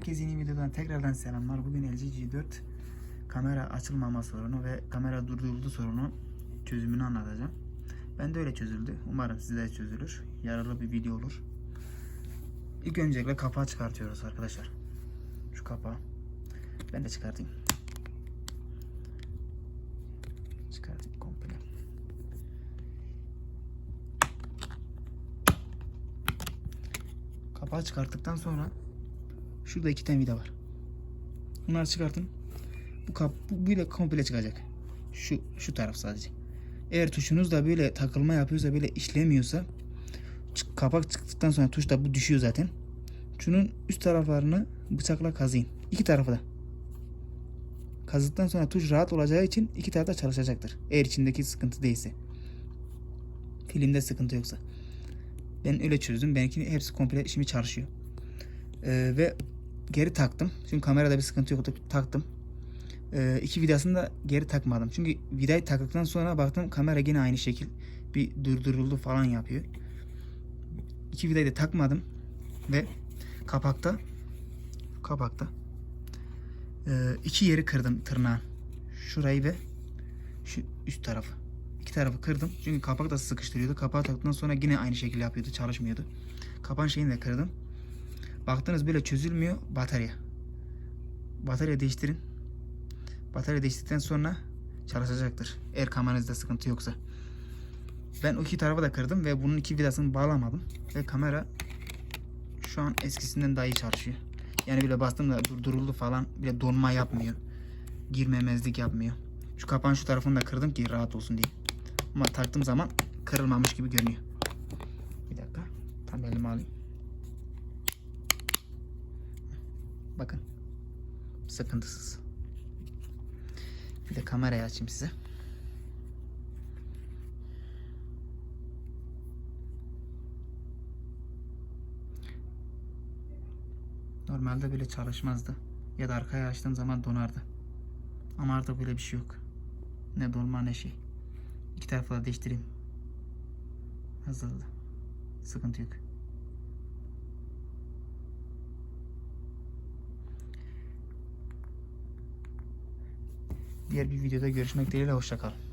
Herkese yeni videodan tekrardan selamlar. Bugün LG G4 kamera açılmama sorunu ve kamera durduruldu sorunu çözümünü anlatacağım. Ben de öyle çözüldü. Umarım size de çözülür. Yararlı bir video olur. İlk öncelikle kapağı çıkartıyoruz arkadaşlar. Şu kapağı. Ben de çıkartayım. Çıkartayım komple. Kapağı çıkarttıktan sonra şurada iki tane vida var. Bunları çıkartın. Bu kap bu böyle komple çıkacak. Şu şu taraf sadece. Eğer tuşunuz da böyle takılma yapıyorsa böyle işlemiyorsa kapak çıktıktan sonra tuş da bu düşüyor zaten. Şunun üst taraflarını bıçakla kazıyın. İki tarafı da. Kazdıktan sonra tuş rahat olacağı için iki tarafta çalışacaktır. Eğer içindeki sıkıntı değilse. Filmde sıkıntı yoksa. Ben öyle çözdüm. Benimki hepsi komple şimdi çalışıyor. Ee, ve geri taktım. Çünkü kamerada bir sıkıntı yoktu. Taktım. Ee, iki vidasını da geri takmadım. Çünkü vidayı taktıktan sonra baktım kamera yine aynı şekil bir durduruldu falan yapıyor. İki vidayı da takmadım ve kapakta kapakta ee, iki yeri kırdım tırnağın. Şurayı ve şu üst tarafı. İki tarafı kırdım. Çünkü kapak da sıkıştırıyordu. Kapağı taktıktan sonra yine aynı şekilde yapıyordu. Çalışmıyordu. Kapan şeyini de kırdım. Baktınız böyle çözülmüyor. Batarya. Batarya değiştirin. Batarya değiştirdikten sonra çalışacaktır. Eğer kameranızda sıkıntı yoksa. Ben o iki tarafı da kırdım ve bunun iki vidasını bağlamadım. Ve kamera şu an eskisinden daha iyi çalışıyor. Yani bile bastığımda durduruldu falan. Bile donma yapmıyor. Girmemezlik yapmıyor. Şu kapağın şu tarafını da kırdım ki rahat olsun diye. Ama taktığım zaman kırılmamış gibi görünüyor. Bir dakika. Tam elime alayım. Bakın. Sıkıntısız. Bir de kamerayı açayım size. Normalde böyle çalışmazdı. Ya da arkaya açtığım zaman donardı. Ama artık böyle bir şey yok. Ne donma ne şey. İki tarafı da değiştireyim. Azaldı. Sıkıntı yok. Diğer bir videoda görüşmek dileğiyle hoşça kalın.